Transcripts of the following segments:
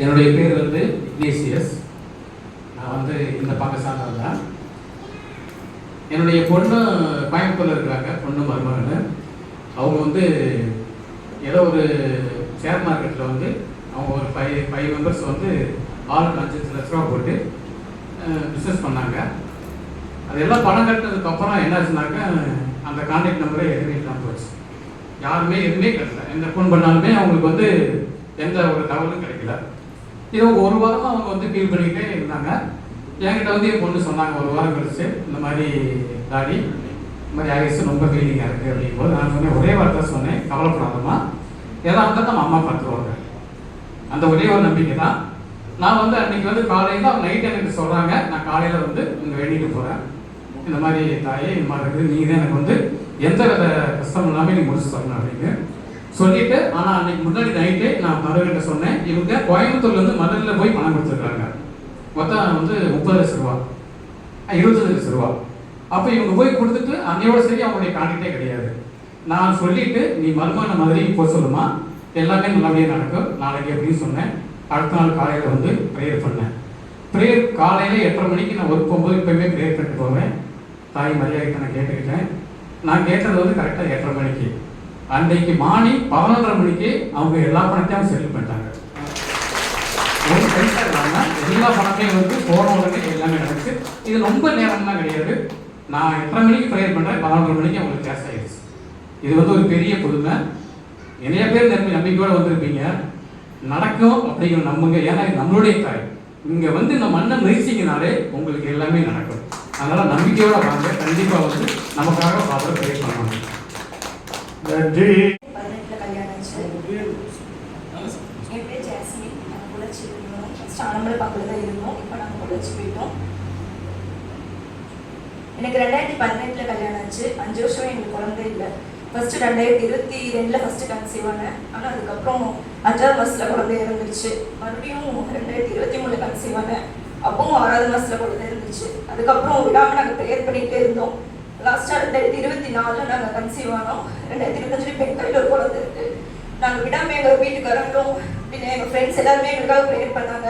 என்னுடைய பேர் வந்து இக்னேசியஸ் நான் வந்து இந்த பக்கம் சார்ந்தவன் தான். என்னுடைய பொண்ணு கோயம்புத்தூர்ல இருக்கிறாங்க பொண்ணு மருமகன் அவங்க வந்து ஏதோ ஒரு ஷேர் மார்க்கெட்டில் வந்து அவங்க ஒரு ஃபைவ் ஃபைவ் மெம்பர்ஸ் வந்து ஆளுக்கு அஞ்சு லட்ச ரூபா போட்டு பிஸ்னஸ் பண்ணாங்க. அதெல்லாம் பணம் கட்டினதுக்கப்புறம் என்னாச்சுனாக்கா அந்த கான்டாக்ட் நம்பரே எதுவுமே இல்லாமல் போச்சு. யாருமே எதுவுமே கிடைக்கல எந்த ஃபோன் பண்ணாலுமே அவங்களுக்கு வந்து எந்த ஒரு தகவலும் கிடைக்கல. இது ஒரு வாரமாக அவங்க வந்து ஃபீல் பண்ணிக்கிட்டே இருந்தாங்க. என்கிட்ட வந்து என் பொண்ணு சொன்னாங்க ஒரு வாரம் கழிச்சு இந்த மாதிரி தாடி இந்த மாதிரி ஆயுசு ரொம்ப ஃபீலிங்காக இருக்குது அப்படிங்கும்போது நான் சொன்னேன் ஒரே வார்த்தை சொன்னேன் கவலைப்படாதம்மா. எதா இருந்தால் நம்ம அம்மா பார்த்துருவாங்க அந்த ஒரே ஒரு நம்பிக்கை தான். நான் வந்து அன்னைக்கு வந்து காலையில் அவங்க நைட் எனக்கு சொல்கிறாங்க நான் காலையில் வந்து இங்கே வேண்டிட்டு போகிறேன் இந்த மாதிரி தாயே இந்த மாதிரி இருக்குது நீங்கள் தான் எனக்கு வந்து எந்த வித கஷ்டம் இல்லாமல் நீங்கள் முடிச்சு தரணும் அப்படின்னு. சொல்லிட்டு ஆனால் அன்னைக்கு முன்னாடி நைட்டே நான் மருகிட்ட சொன்னேன் இவங்க கோயம்புத்தூர்லேருந்து மதுரையில் போய் பணம் கொடுத்துருக்காங்க. மொத்தம் வந்து முப்பது லட்சம் ரூபா இருபத்தஞ்சு லட்சம் ரூபா. அப்போ இவங்க போய் கொடுத்துட்டு அன்னையோட சரி அவங்களுடைய கான்டாக்டே கிடையாது. நான் சொல்லிட்டு நீ மருமான மதுரையும் போக சொல்லுமா? எல்லாமே நல்லபடியாக நடக்கும். நாளைக்கு அப்படின்னு சொன்னேன். அடுத்த நாள் காலையில் வந்து ப்ரேயர் பண்ணேன். ப்ரேயர் காலையில் எட்டரை மணிக்கு நான் ஒர்க் போகும்போது எப்பயுமே ப்ரேயர் பண்ணிட்டு போவேன். தாய் மரியாதை நான் கேட்டுக்கிட்டேன். நான் கேட்டது வந்து கரெக்டாக எட்டரை மணிக்கு. அன்றைக்கு மார்னிங் பதினொன்றரை மணிக்கு அவங்க எல்லா பணத்தையும் செட்டில் பண்ணிட்டாங்க. ஒரு பைசா இல்லாமல் எல்லா பணத்தையும் வந்து போன உடனே எல்லாமே நடந்துச்சு. இது ரொம்ப நேரம்லாம் கிடையாது. நான் எட்டரை மணிக்கு ப்ரேயர் பண்ணுறேன் பதினொன்றரை மணிக்கு அவங்களுக்கு கேஷ் ஆயிடுச்சு. இது வந்து ஒரு பெரிய புதுமை நிறைய பேர் நம்பி நம்பிக்கையோடு வந்திருப்பீங்க. நடக்கும் அப்படிங்கிற நம்புங்க. ஏன்னா இது நம்மளுடைய தாய். இங்கே வந்து இந்த மண்ணை மிதிச்சிங்கனாலே உங்களுக்கு எல்லாமே நடக்கும். அதனால் நம்பிக்கையோடு வாங்க. கண்டிப்பாக வந்து நமக்காக பார்த்து ப்ரேயர் பண்ணுவாங்க நன்றி. பதினெட்டுல கல்யாணம் ஆச்சு. இருந்தோம். ஃபஸ்ட் இருந்தோம். போயிட்டோம். எனக்கு ரெண்டாயிரத்தி பதினெட்டில் கல்யாணம் ஆச்சு. அஞ்சு வருஷம் எனக்கு குழந்தை இல்லை. ஃபர்ஸ்ட் ரெண்டாயிரத்தி இருபத்தி ரெண்டுல ஃபர்ஸ்ட் கன்சீவ் ஆனேன் ஆனால் அதுக்கப்புறம் அஞ்சாவது மாசத்துல குழந்தை இருந்துச்சு மறுபடியும் ரெண்டாயிரத்தி இருபத்தி மூணு கன்சீவ் ஆனேன் அப்பவும் ஆறாவது மாசத்துல குழந்தை இருந்துச்சு. அதுக்கப்புறம் விடாம நாங்கள் ப்ரேயர் பண்ணிகிட்டே இருந்தோம். லாஸ்ட்டாக ரெண்டாயிரத்தி இருபத்தி நாலில் நாங்கள் கன்சீவ் ஆனோம். ரெண்டாயிரத்தி இருபத்தஞ்சு பெண் கையில் ஒரு குழந்தை இருக்கு. நாங்கள் விடாமல் எங்கள் வீட்டுக்காரங்களும் பின்ன எங்கள் ஃப்ரெண்ட்ஸ் எல்லாருமே எங்களுக்காக ப்ரேயர் பண்ணாங்க.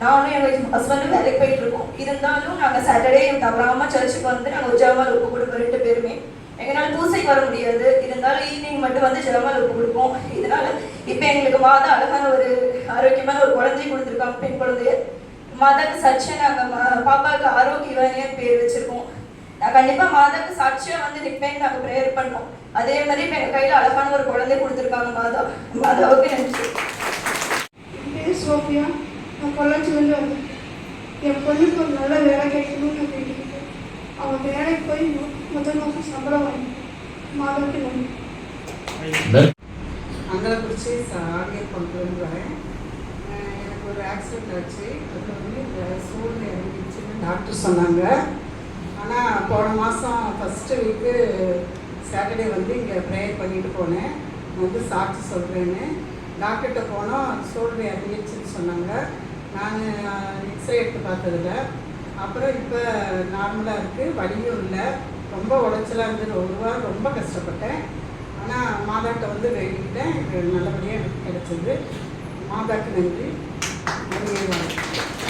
நானும் எங்கள் ஹஸ்பண்டும் வேலைக்கு போயிட்டு இருக்கோம். இருந்தாலும் நாங்கள் சாட்டர்டே தவறாமல் சர்ச்சுக்கு வந்து நாங்கள் ஜெபமால் ஒப்பு கொடுப்போம் ரெண்டு பேருமே. எங்களால் பூசைக்கு வர முடியாது. இருந்தாலும் ஈவினிங் மட்டும் வந்து ஜெபமால் ஒப்பு கொடுப்போம். இதனால இப்போ எங்களுக்கு மாத அழகான ஒரு ஆரோக்கியமான ஒரு குழந்தைய கொடுத்துருக்காங்க பெண் குழந்தைய. மாதாக்கு சர்ச்சை நாங்கள் பாப்பாவுக்கு ஆரோக்கியவானிய பேர் வச்சிருக்கோம். கண்டிப்பா மாதாக்கு சாட்சியா வந்து நிற்பேன் நாங்க ப்ரேயர் பண்ணோம். அதே மாதிரி இப்ப எங்க கையில அழகான ஒரு குழந்தை கொடுத்துருக்காங்க மாதா மாதாவுக்கு நன்றி. சோஃபியா நான் பொள்ளாச்சிலேருந்து வந்தேன். என் பொண்ணுக்கு ஒரு நல்ல வேலை கிடைக்கணும்னு நான் கேட்டுக்கிட்டேன். அவன் வேலைக்கு போய் முதல் மாதம் சம்பளம் வாங்கி மாதத்துக்கு நன்றி. அங்கலக்குறிச்சி ஆகிய கொண்டு வந்துடுறேன் எனக்கு ஒரு ஆக்சிடென்ட் ஆச்சு. அது வந்து இந்த சூழ்நிலை இறங்கிடுச்சுன்னு டாக்டர் சொன்னாங்க. ஆனால் போன மாதம் ஃபஸ்ட்டு வீக்கு சாட்டர்டே வந்து இங்கே ப்ரேயர் பண்ணிட்டு போனேன். வந்து சாட்சி சொல்கிறேன்னு டாக்டர்கிட்ட போனோம். சோல்ட்ரு அறிஞ்சிச்சுன்னு சொன்னாங்க. நான் எக்ஸ்ரே எடுத்து பார்த்ததில்ல அப்புறம் இப்போ நார்மலாக இருக்குது வலியும் இல்லை. ரொம்ப உடச்சலாக இருந்தது. ஒரு வாரம் ரொம்ப கஷ்டப்பட்டேன். ஆனால் மாதாட்ட வந்து வேண்டிக்கிட்டேன். எனக்கு நல்லபடியாக எனக்கு கிடைச்சது. மாதாக்கு நன்றி. நன்றி.